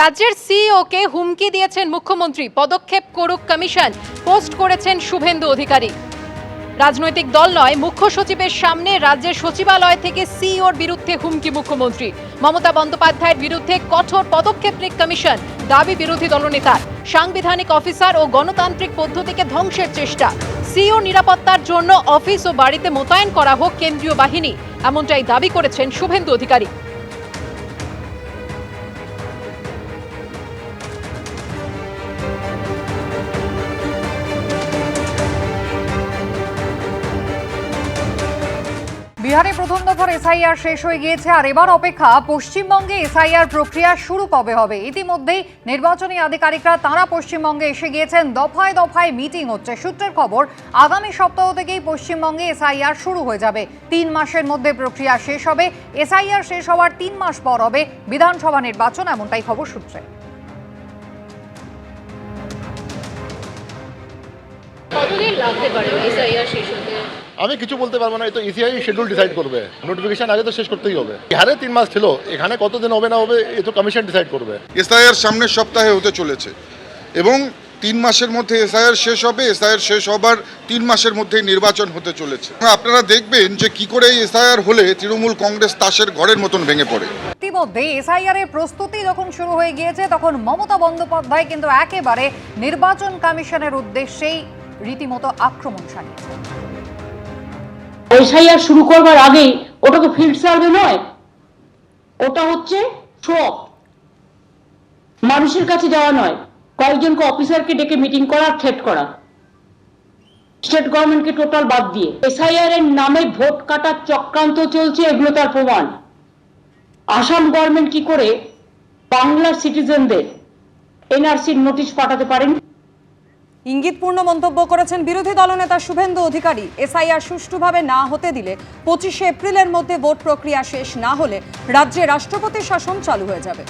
রাজ্যের সিইওকে হুমকি দিয়েছেন মুখ্যমন্ত্রী। পদক্ষেপ করুক কমিশন, পোস্ট করেছেন শুভেন্দু অধিকারী। রাজনৈতিক দল নয়, মুখ্য সচিবের সামনে রাজ্যের সচিবালয় থেকে সিইওর বিরুদ্ধে হুমকি মুখ্যমন্ত্রী। মমতা বন্দ্যোপাধ্যায়ের বিরুদ্ধে কঠোর পদক্ষেপ নিক কমিশন, দাবি বিরোধী দলনেতার। সাংবিধানিক অফিসার ও গণতান্ত্রিক পদ্ধতিকে ধ্বংসের চেষ্টা। সিইও নিরাপত্তার জন্য অফিস ও বাড়িতে মোতায়েন করা হোক কেন্দ্রীয় বাহিনী, এমনটাই দাবি করেছেন শুভেন্দু অধিকারী। বিহারে প্রথম দফার এসআইআর শেষ হয়ে গিয়েছে, আর এবার অপেক্ষা পশ্চিমবঙ্গে এসআইআর প্রক্রিয়া শুরু কবে হবে? ইতিমধ্যেই নির্বাচনী আধিকারিকরা তাঁরা পশ্চিমবঙ্গে এসে গিয়েছেন, দফায় দফায় মিটিং হচ্ছে। সূত্রের খবর, আগামী সপ্তাহ থেকেই পশ্চিমবঙ্গে এসআইআর শুরু হয়ে যাবে। তিন মাসের মধ্যে প্রক্রিয়া শেষ হবে, এসআইআর শেষ হওয়ার তিন মাস পর হবে বিধানসভা নির্বাচন, এমনটাই খবর সূত্রে। কতদিন লাগতে পারে এসআইআর শেষ হতে? আমি কিছু বলতে পারব না এই তো ইসিআই শিডিউল ডিসাইড করবে। নোটিফিকেশন আগে তো শেষ করতেই হবে। বিহারে তিন মাস ছিল এখানে কতদিন হবে না হবে এ তো কমিশন ডিসাইড করবে। এসআইআর সামনের সপ্তাহে হতে চলেছে এবং তিন মাসের মধ্যে এসআইআর শেষ হবে এসআইআর শেষ হবার তিন মাসের মধ্যেই নির্বাচন হতে চলেছে। আপনারা দেখবেন যে কি করে এসআইআর হলে তৃণমূল কংগ্রেস তাসের ঘরের মতন ভেঙে পড়ে। ইতিমধ্যে এসআইআর এর প্রস্তুতি যখন শুরু হয়ে গিয়েছে তখন মমতা বন্দ্যোপাধ্যায় কিন্তু একেবারে নির্বাচন কমিশনের উদ্দেশ্যেই রীতিমতো আক্রমণ সানিয়েছে এসআইআর শুরু করবার আগেই, ওটা তো ফিল্ড সার্ভে নয়, ওটা হচ্ছে শোক মানুষের কাছে যাওয়া নয়, কয়েকজনকে অফিসারকে ডেকে মিটিং করা থ্রেট করা। স্টেট গভর্নমেন্টকে টোটাল বাদ দিয়ে। এসআইআর এর নামে ভোট কাটার চক্রান্ত চলছে, এগুলো তার প্রমাণ। আসাম গভর্নমেন্ট কি করে বাংলার সিটিজেনদের এনআরসির নোটিশ পাঠাতে পারেন? ইঙ্গিতপূর্ণ মন্তব্য করেছেন বিরোধী দলনেতা শুভেন্দু অধিকারী। এসআইআর সুষ্ঠুভাবে না হতে দিলে পঁচিশে এপ্রিলের মধ্যে ভোট প্রক্রিয়া শেষ না হলে রাজ্যে রাষ্ট্রপতি শাসন চালু হয়ে যাবে।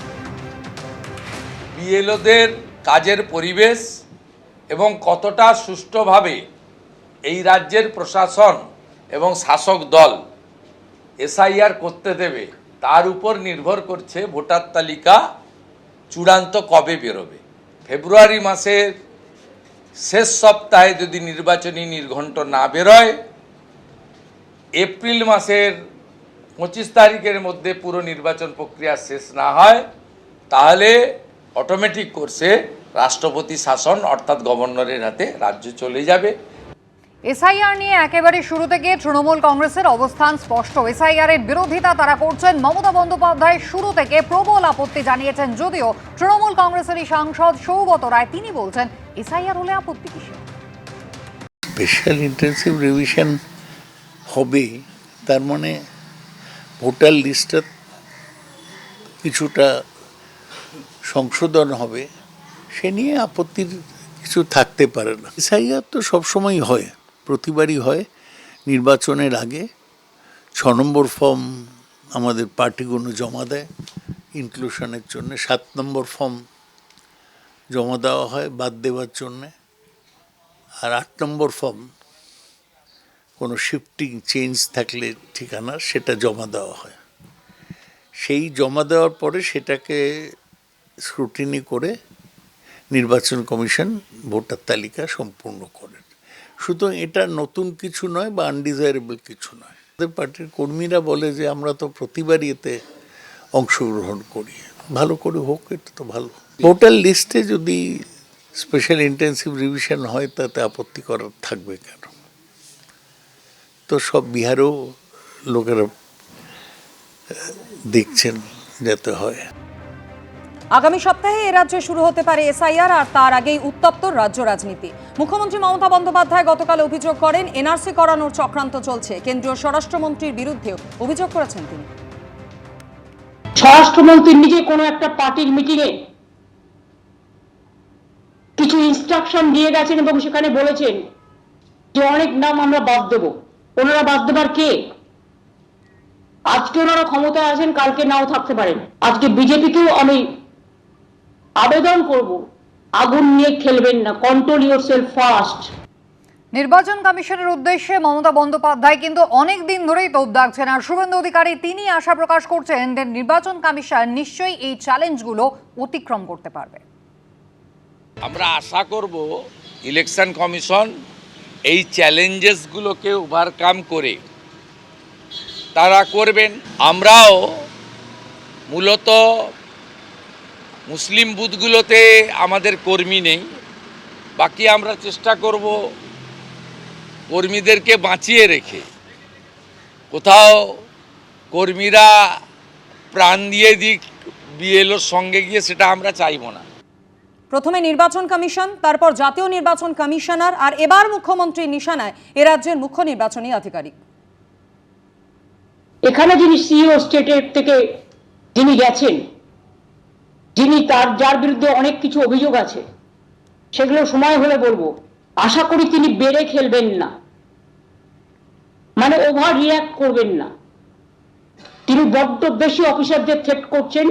বিএলওদের কাজের পরিবেশ এবং কতটা সুষ্ঠুভাবে এই রাজ্যের প্রশাসন এবং শাসক দল এসআইআর করতে দেবে, তার উপর নির্ভর করছে ভোটার তালিকা চূড়ান্ত কবে বেরোবে। ফেব্রুয়ারি মাসের শেষ সপ্তাহে যদি নির্বাচনী নির্ঘণ্ট না বেরোয়, এপ্রিল মাসের পঁচিশ তারিখের মধ্যে পুরো নির্বাচন প্রক্রিয়া শেষ না হয়, তাহলে অটোমেটিক কোর্সে রাষ্ট্রপতি শাসন অর্থাৎ গভর্নরের হাতে রাজ্য চলে যাবে। এসআইআর নিয়ে একেবারে শুরু থেকে তৃণমূল কংগ্রেসের অবস্থান স্পষ্ট। এসআইআর এর বিরোধিতা তারা করছেন। মমতা বন্দ্যোপাধ্যায় শুরু থেকে প্রবল আপত্তি জানিয়েছেন যদিও তৃণমূল কংগ্রেসেরই সাংসদ সৌগত রায়, তিনি বলছেন, এসআইআর হলে আপত্তি কিসের? স্পেশাল ইন্টেন্সিভ রিভিশন হবে তার মানে ভোটার লিস্টটা কিছুটা সংশোধন হবে। সে নিয়ে আপত্তির কিছু থাকতে পারে না। এসআইআর তো সবসময় হয়। প্রতিবারই হয় নির্বাচনের আগে। ছ নম্বর ফর্ম আমাদের পার্টিগুলো জমা দেয় ইনক্লুশনের জন্য। সাত নম্বর ফর্ম জমা দেওয়া হয় বাদ দেওয়ার জন্যে। আর আট নম্বর ফর্ম কোনো শিফটিং চেঞ্জ থাকলে ঠিকানা সেটা জমা দেওয়া হয়। সেই জমা দেওয়ার পরে সেটাকে স্ক্রুটিনি করে নির্বাচন কমিশন ভোটার তালিকা সম্পূর্ণ করেন সুতরাং এটা নতুন কিছু নয় বা আনডিজায়ারেবল কিছু নয়। আমাদের পার্টির কর্মীরা বলে যে, আমরা তো প্রতিবারই এতে অংশগ্রহণ করি। ভালো করে হোক, এটা তো ভালো। ভোটার লিস্টে যদি স্পেশাল ইন্টেন্সিভ রিভিশন হয়, তাতে আপত্তি করার থাকবে কেন? তো সব বিহারেও লোকেরা দেখছেন যাতে হয়। আগামী সপ্তাহে এ রাজ্যে শুরু হতে পারে এসআইআর আর তার আগেই উত্তপ্ত রাজ্য রাজনীতি। মুখ্যমন্ত্রী মমতা বন্দ্যোপাধ্যায় গতকাল অভিযোগ করেন, এনআরসি করানোর চক্রান্ত চলছে। কেন্দ্রীয় স্বরাষ্ট্রমন্ত্রীর বিরুদ্ধেও অভিযোগ করেছেন তিনি। স্বরাষ্ট্রমন্ত্রী নিজে কোনো একটা পার্টির মিটিংয়ে কিছু ইনস্ট্রাকশন দিয়ে গেছেন এবং সেখানে বলেছেন যে অনেক নাম আমরা বাদ দেব। ওনারা বাদ দেবার কে? আজকে ওনারা ক্ষমতায় আছেন, কালকে নাও থাকতে পারেন। আজকে বিজেপিকেও আমি আবেদন করব। আগুন নিয়ে খেলবেন না। কন্ট্রোল ইউর সেলফ ফার্স্ট নির্বাচন কমিশনের উদ্দেশ্যে মমতা বন্দ্যোপাধ্যায় কিন্তু অনেক দিন ধরেই তোপ দাগছেন। আর শুভেন্দু অধিকারী তিনি আশা প্রকাশ করছেন যে নির্বাচন কমিশন নিশ্চয়ই এই চ্যালেঞ্জগুলো অতিক্রম করতে পারবে। আমরা আশা করব ইলেকশন কমিশন এই চ্যালেঞ্জেসগুলোকে ওভারকাম করে তারা করবেন। আমরাও মূলত মুসলিম বুথগুলোতে আমাদের কর্মী নেই। বাকি আমরা চেষ্টা করব কর্মীদেরকে বাঁচিয়ে রেখে। কোথাও কর্মীরা প্রাণ দিয়ে দিক বিএলওর সঙ্গে গিয়ে সেটা আমরা চাইব না। প্রথমে নির্বাচন কমিশন তারপর জাতীয় নির্বাচন কমিশনার আর এবার মুখ্যমন্ত্রী নিশানায় এ রাজ্যের মুখ্য নির্বাচনী আধিকারিক। এখানে যিনি সিইও স্টেটের থেকে যিনি গেছেন যিনি তার, যার বিরুদ্ধে অনেক কিছু অভিযোগ আছে, সেগুলো সময় হলে বলব। আশা করি তিনি বেড়ে খেলবেন না। মানে ওভার রিয়াক্ট করবেন না। তিনি বড্ড বেশি অফিসারদের থ্রেট করছেন,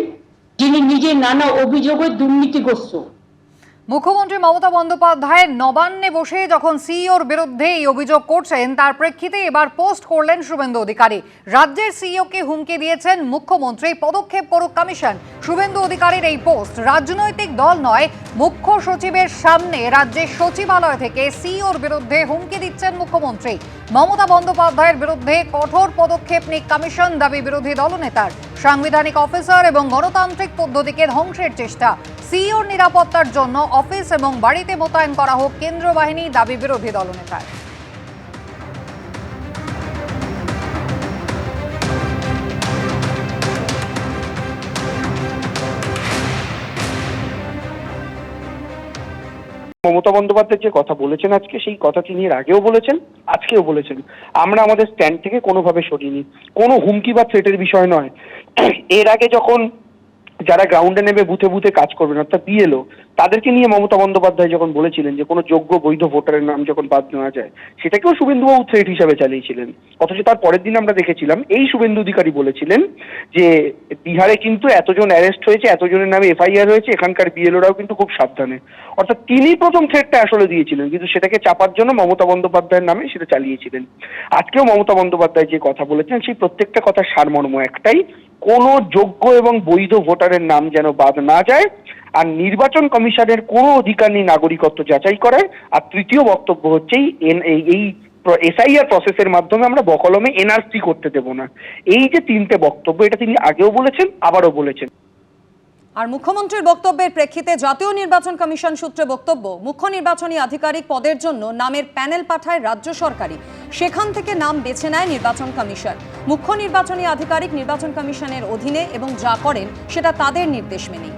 যিনি নিজে নানা অভিযোগে দুর্নীতিগ্রস্ত। মুখ্যমন্ত্রী মমতা বন্দ্যোপাধ্যায় নবান্নে বসে যখন সিইওর বিরুদ্ধে এই অভিযোগ করছেন, তার প্রেক্ষিতে এবার পোস্ট করলেন শুভেন্দু অধিকারী। রাজ্যের সিইওকে হুমকি দিয়েছেন মুখ্যমন্ত্রী, পদক্ষেপ করুক কমিশন। শুভেন্দু অধিকারীর এই পোস্ট রাজনৈতিক দল নয়, মুখ্য সচিবের সামনে রাজ্যের সচিবালয় থেকে সিইওর বিরুদ্ধে হুমকি দিচ্ছেন মুখ্যমন্ত্রী। মমতা বন্দ্যোপাধ্যায়ের বিরুদ্ধে কঠোর পদক্ষেপ নিক কমিশন, দাবি বিরোধী দলনেতার। সাংবিধানিক অফিসার এবং গণতান্ত্রিক পদ্ধতিকে ধ্বংসের চেষ্টা। সিইওর নিরাপত্তার জন্য অফিস এবং বাড়িতে মোতায়েন করা হোক কেন্দ্র বাহিনী দাবি বিরোধী দলনেতার। মমতা বন্দ্যোপাধ্যায় যে কথা বলেছেন আজকে, সেই কথা তিনি এর আগেও বলেছেন, আজকেও বলেছেন। আমরা আমাদের স্ট্যান্ড থেকে কোনোভাবে সরিনি কোনো হুমকি বা থ্রেটের বিষয় নয়। এর আগে যখন যারা গ্রাউন্ডে নেবে বুথে বুথে কাজ করবেন, অর্থাৎ বিএলও তাদেরকে নিয়ে মমতা বন্দ্যোপাধ্যায় যখন বলেছিলেন যে কোনো যোগ্য বৈধ ভোটারের নাম যখন বাদ নেওয়া যায়, সেটাকেও শুভেন্দুবাবু থ্রেট হিসাবে চালিয়েছিলেন। অথচ তার পরের দিন আমরা দেখেছিলাম, এই শুভেন্দু অধিকারী বলেছিলেন যে বিহারে কিন্তু এতজন অ্যারেস্ট হয়েছে, এতজনের নামে এফআইআর হয়েছে, এখানকার বিএলওরাও কিন্তু খুব সাবধানে। অর্থাৎ তিনি প্রথম থ্রেটটা আসলে দিয়েছিলেন, কিন্তু সেটাকে চাপার জন্য মমতা বন্দ্যোপাধ্যায়ের নামে সেটা চালিয়েছিলেন। আজকেও মমতা বন্দ্যোপাধ্যায় যে কথা বলেছেন, সেই প্রত্যেকটা কথার সারমর্ম একটাই, কোনো যোগ্য এবং বৈধ ভোটারের নাম যেন বাদ না যায় আর নির্বাচন কমিশনের কোনো অধিকার নেই নাগরিকত্ব যাচাই করার। আর তৃতীয় বক্তব্য হচ্ছে এই এসআইআর প্রসেসের মাধ্যমে আমরা বকলমে এনআরসি করতে দেব না। এই যে তিনটে বক্তব্য, এটা তিনি আগেও বলেছেন, আবারও বলেছেন। আর মুখ্যমন্ত্রীর বক্তব্যের প্রেক্ষিতে জাতীয় নির্বাচন কমিশন সূত্রে বক্তব্য, মুখ্য নির্বাচনী আধিকারিক পদের জন্য নামের প্যানেল পাঠায় রাজ্য সরকারই। সেখান থেকে নাম বেছে নেয় নির্বাচন কমিশন। মুখ্য নির্বাচনী আধিকারিক নির্বাচন কমিশনের অধীনে এবং যা করেন সেটা তাদের নির্দেশ মেনেই।